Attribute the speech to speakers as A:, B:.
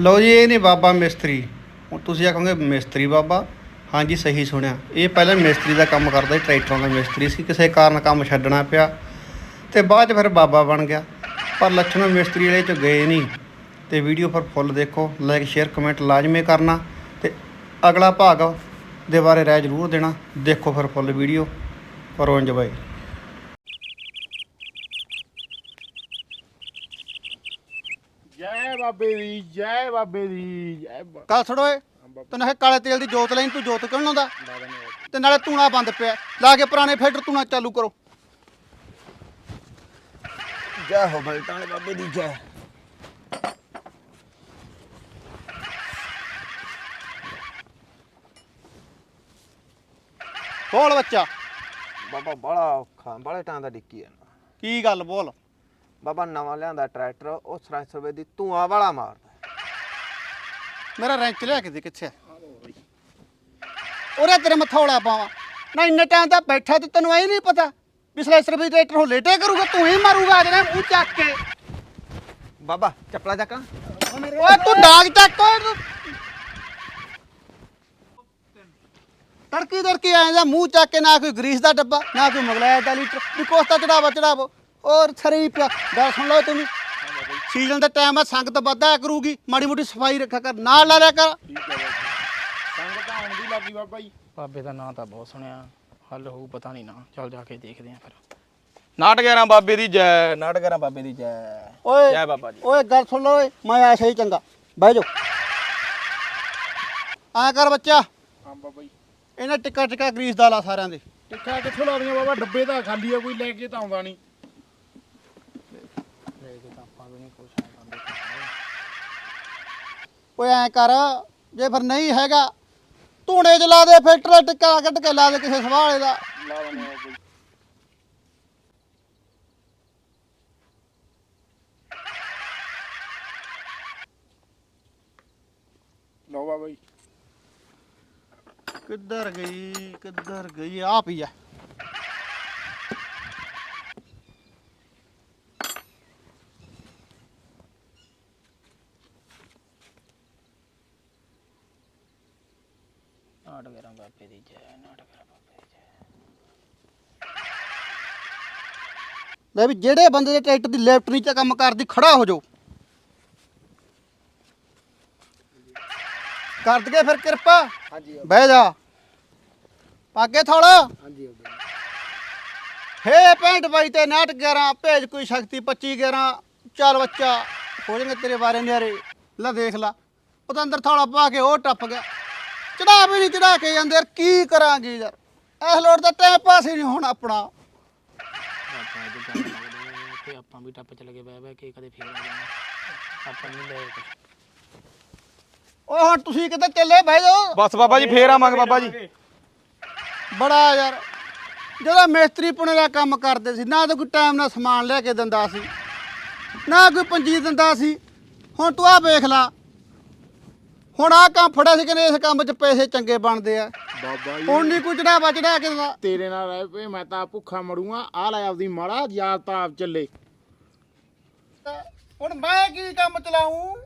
A: ਲਓ ਜੀ, ਇਹ ਨੇ ਬਾਬਾ ਮਿਸਤਰੀ। ਹੁਣ ਤੁਸੀਂ ਆਖੋਗੇ ਮਿਸਤਰੀ ਬਾਬਾ? ਹਾਂਜੀ, ਸਹੀ ਸੁਣਿਆ। ਇਹ ਪਹਿਲਾਂ ਮਿਸਤਰੀ ਦਾ ਕੰਮ ਕਰਦਾ ਸੀ, ਟਰੈਕਟਰਾਂ ਦਾ ਮਿਸਤਰੀ ਸੀ, ਕਿਸੇ ਕਾਰਨ ਕੰਮ ਛੱਡਣਾ ਪਿਆ। ਤੇ ਬਾਅਦ 'ਚ ਫਿਰ ਬਾਬਾ ਬਣ ਗਿਆ। ਪਰ ਲੱਛਣ ਮਿਸਤਰੀ ਵਾਲੇ ਚ ਗਏ ਨਹੀਂ। ਤੇ ਵੀਡੀਓ ਪਰ ਫੁੱਲ ਦੇਖੋ ਲਾਈਕ ਸ਼ੇਅਰ ਕਮੈਂਟ ਲਾਜ਼ਮੀ ਕਰਨਾ। ਤੇ ਅਗਲਾ ਭਾਗ ਦੇ ਬਾਰੇ ਰਾਏ ਜ਼ਰੂਰ ਦੇਣਾ। ਦੇਖੋ ਫਿਰ ਫੁੱਲ ਵੀਡੀਓ। ਕਰੋ ਇੰਜੋਏ
B: ਜੈ ਬਾਬੇ ਦੀ ਜੈ ਬਾਬੇ ਦੀ ਜੈ ਬਾ-
A: ਕੱਲ ਛੜੋ ਏ ਤੈਨੂੰ ਇਹ ਕਾਲੇ ਤੇਲ ਦੀ ਜੋਤ ਲੈਣ ਤੂੰ ਜੋਤ ਕਿਉਂ ਲਾਉਂਦਾ? ਤੇ ਨਾਲੇ ਤੂਣਾ ਬੰਦ ਪਿਆ। ਲਾ ਕੇ ਪੁਰਾਣੇ ਫਿਲਟਰ ਤੂਣਾ ਚਾਲੂ ਕਰੋ।
B: ਜੈ ਹੋ ਬਲਟਾਂ ਵਾਲੇ ਬਾਬੇ ਦੀ ਜੈ।
A: ਬੋਲ ਬੱਚਾ।
C: ਬਾਬਾ ਬੜਾ ਔਖਾ ਬੜੇ ਟਾਂ ਦਾ ਡਿੱਕੀ ਹੈ
A: ਕੀ ਗੱਲ ਬੋਲ।
C: ਬਾਬਾ ਨਵਾਂ ਲਿਆਂਦਾ ਟਰੈਕਟਰ ਉਹ ਸਰੰਸ ਰੁਪਏ ਦੀ ਧੂਆਂ ਵਾਲਾ ਮਾਰਦਾ।
A: ਮੇਰਾ ਰੈਂਚ ਲਿਆ ਕੇ ਦੇ ਕਿੱਥੇ ਆ? ਉਹਰੇ ਤੇਰੇ ਮਥੌਲਾ ਪਾਵਾਂ। ਨਾ ਇੰਨੇ ਟਾਈਮ ਦਾ ਬੈਠਾ ਤੇ ਤੈਨੂੰ ਐ ਨਹੀਂ ਪਤਾ ਪਿਛਲੇ ਸਰਵੀ ਟਰੈਕਟਰ ਹੋ ਲੇਟੇ ਕਰੂਗਾ ਤੂੰ ਹੀ ਮਾਰੂਗਾ ਜਨੇ ਮੂੰਹ ਚੱਕ ਕੇ।
C: ਬਾਬਾ ਚੱਪਲਾ ਚੱਕਾਂ
A: ਓਏ ਤੂੰ ਡਾਗ ਚੱਕ ਓਏ। ਤੂੰ ਤੜਕੀ ਤੜਕੀ ਆਏ ਦਾ ਮੂੰਹ ਚੱਕ ਕੇ ਨਾ ਕੋਈ ਗਰੀਸ ਦਾ ਡੱਬਾ ਨਾ ਕੋਈ ਮਗਲਾਇਆ ਦਾ ਲੀਟਰ ਵੀ ਕੋਸਤਾ ਚੜਾਵਾ ਚੜਾਵੋ। ਔਰ ਥਰੀ ਪਿਆ। ਗੱਲ ਸੁਣ ਲਓ ਤੁਸੀਂ ਸੀਜ਼ਨ ਦਾ ਟਾਈਮ ਆ ਸੰਗਤ ਵੱਧਾ ਕਰੂਗੀ। ਮਾੜੀ ਮੋਟੀ ਸਫ਼ਾਈ ਰੱਖਿਆ ਕਰ ਨਾਲ ਲਾ ਲਿਆ ਕਰ।
B: ਠੀਕ ਹੈ ਬਾਬਾ ਸੰਗਤ ਆਉਣ ਦੀ ਲੱਗੀ ਬਾਬਾ ਜੀ।
D: ਬਾਬੇ ਦਾ ਨਾਂ ਤਾਂ ਬਹੁਤ ਸੁਣਿਆ। ਹੱਲ ਹੋਊ ਪਤਾ ਨਹੀਂ ਨਾ। ਚੱਲ ਜਾ ਕੇ ਦੇਖਦੇ ਆਂ ਫਿਰ। ਨਾਟਕਰਾਂ ਬਾਬੇ ਦੀ ਜੈ ਨਾਟਕਰਾਂ ਬਾਬੇ ਦੀ ਜੈ।
A: ਓਏ
D: ਜੈ ਬਾਬਾ ਜੀ।
A: ਓਏ ਗੱਲ ਸੁਣ ਲਓ ਓਏ ਮੈਂ ਐਸਾ ਹੀ ਚੰਗਾ। ਬਹਿ ਜਾ ਆ ਕਰ ਬੱਚਾ।
B: ਹਾਂ ਬਾਬਾ ਜੀ।
A: ਇਹਨਾਂ ਟਿੱਕਾ ਟਿੱਕਾ ਗਰੀਸ ਦਾ ਲਾ ਸਾਰਿਆਂ ਦੇ।
B: ਟਿੱਕਾ ਕਿੱਥੋਂ ਲਾਉਂਦੀਆਂ ਬਾਬਾ? ਡੱਬੇ ਤਾਂ ਖਾਲੀ ਆ ਕੋਈ ਲੈ ਕੇ ਤਾਂ ਆਉਂਦਾ ਨਹੀਂ।
A: ਓਏ ਐ ਕਰ ਜੇ ਫਿਰ ਨਹੀਂ ਹੈਗਾ ਧੂਣੇ ਚ ਲਾ ਦੇ ਫਿਲਟਰ ਟਿੱਕਾ ਕੱਢ ਕੇ ਲਾ ਦੇ ਕਿਸੇ ਸਵਾਲੇ ਦਾ।
B: ਲਓ ਬਾਬਾ ਜੀ।
A: ਕਿੱਧਰ ਗਈ ਕਿੱਧਰ ਗਈ ਆ ਪਈ ਆ।
D: ਨਾਟਕਰਾਂ ਬਾਬੇ ਦੀ ਜੈ ਨਾਟਕਰਾਂ ਬਾਬੇ ਦੀ ਜੈ।
A: ਲੈ ਵੀ ਜਿਹੜੇ ਬੰਦੇ ਦੇ ਟਰੈਕਟਰ ਦੀ ਲੈਫਟ ਨੀਚੇ ਕੰਮ ਕਰਦੀ ਖੜਾ ਹੋ ਜਾਓ। ਕਰ ਦਗੇ ਫਿਰ ਕਿਰਪਾ।
C: ਹਾਂਜੀ
A: ਬਹਿ ਜਾ। ਪਾਗੇ ਥੋੜ
C: ਹਾਂਜੀ
A: ਹੇ 65 ਬਾਈ ਤੇ ਨਾਟ 11 ਭੇਜ ਕੋਈ ਸ਼ਕਤੀ 25 11 ਚੱਲ ਬੱਚਾ ਹੋ ਜਾਣਗੇ ਤੇਰੇ ਬਾਰੇ ਨਿਆਰੇ ਲੈ ਦੇਖ ਲਾ। ਉਹ ਤਾਂ ਅੰਦਰ ਥੋੜਾ ਪਾ ਕੇ ਉਹ ਟੱਪ ਗਿਆ। ਚੜਾ ਵੀ ਨਹੀਂ ਚੜਾ ਕੇ ਜਾਂਦੇ ਯਾਰ ਕੀ ਕਰਾਂਗੇ ਯਾਰ? ਇਸ ਲੋੜ ਦਾ ਟਾਈਮ ਪਾਸ ਹੀ ਨਹੀਂ ਹੋਣਾ ਆਪਣਾ।
D: ਗੱਲ ਲੱਗਦਾ ਕਿ ਆਪਾਂ ਵੀ ਟੱਪ ਚ ਲਗੇ ਬਹਿ ਬਹਿ ਕੇ ਕਦੇ ਫੇਰ ਆ ਜਾਣਾ ਆਪਾਂ ਨਹੀਂ ਲੈ ਕੁਛ
A: ਓਏ ਹੁਣ ਤੁਸੀਂ ਕਿਤੇ ਚੱਲੇ ਬਹਿ ਜਾਓ।
D: ਬਸ ਬਾਬਾ ਜੀ ਫੇਰ ਆਵਾਂਗੇ ਬਾਬਾ ਜੀ।
A: ਬੜਾ ਯਾਰ ਜਦੋਂ ਮਿਸਤਰੀ ਪੁਣੇ ਦਾ ਕੰਮ ਕਰਦੇ ਸੀ ਨਾ ਤਾਂ ਕੋਈ ਟਾਈਮ ਨਾਲ ਸਮਾਨ ਲੈ ਕੇ ਦਿੰਦਾ ਸੀ ਨਾ ਕੋਈ ਪੰਜੀ ਦਿੰਦਾ ਸੀ। ਹੁਣ ਤੂੰ ਆ ਵੇਖ ਲਾ ਹੁਣ ਆ ਕੰਮ ਫੜਿਆ ਸੀ ਕਿ ਇਸ ਕੰਮ 'ਚ ਪੈਸੇ ਚੰਗੇ ਬਣਦੇ ਆ।
B: ਬਾਬਾ ਜੀ।
A: ਹੁਣ ਨਹੀਂ ਕੋਈ ਚੜਾ ਬਚੜਾ ਕੇ ਦਿੰਦਾ।
B: ਤੇਰੇ ਨਾਲ ਰਹਿ ਪਏ ਮੈਂ ਤਾਂ ਭੁੱਖਾ ਮਰੂੰਗਾ। ਆ ਲੈ ਆਪਦੀ ਮਾੜਾ ਯਾਦ ਤਾਂ ਆਪ ਚੱਲੇ
A: ਹੁਣ ਮੈਂ ਕੀ ਕੰਮ ਚਲਾਉਂ